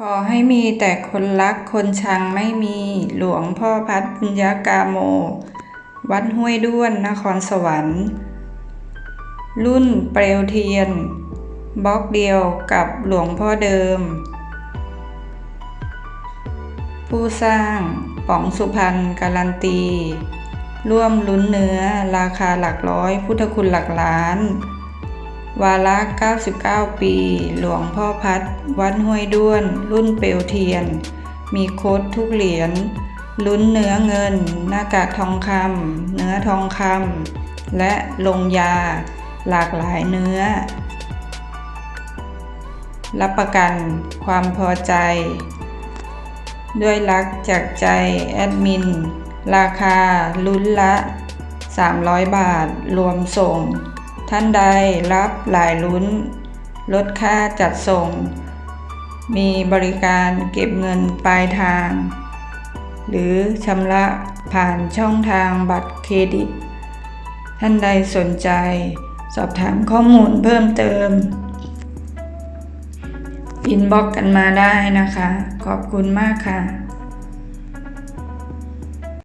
ขอให้มีแต่คนรักคนชังไม่มีหลวงพ่อพัดบุญญากาโม วัดห้วยด้วนนครสวรรค์ รุ่นเปลวเทียน บล็อกเดียวกับหลวงพ่อเดิม ผู้สร้างป๋องสุพรรณการันตี ร่วมลุ้นเนื้อราคาหลักร้อย พุทธคุณหลักล้าน วาระ 99 ปี หลวงพ่อพัด วัดห้วยด้วน รุ่นเปลวเทียน มีโค้ดทุกเหรียญ ลุ้นเนื้อเงิน หน้ากากทองคำ เนื้อทองคำ และลงยา หลากหลายเนื้อ รับประกันความพอใจ ด้วยรักจากใจแอดมิน ราคาลุ้นละ 300 บาท รวมส่ง ท่านใดรับหลายลุ้น ลดค่าจัดส่ง มีบริการเก็บเงินปลายทาง หรือชำระผ่านช่องทางบัตรเครดิต ท่านใดสนใจ สอบถามข้อมูลเพิ่มเติม อินบ็อกกันมาได้นะคะ ขอบคุณมากค่ะ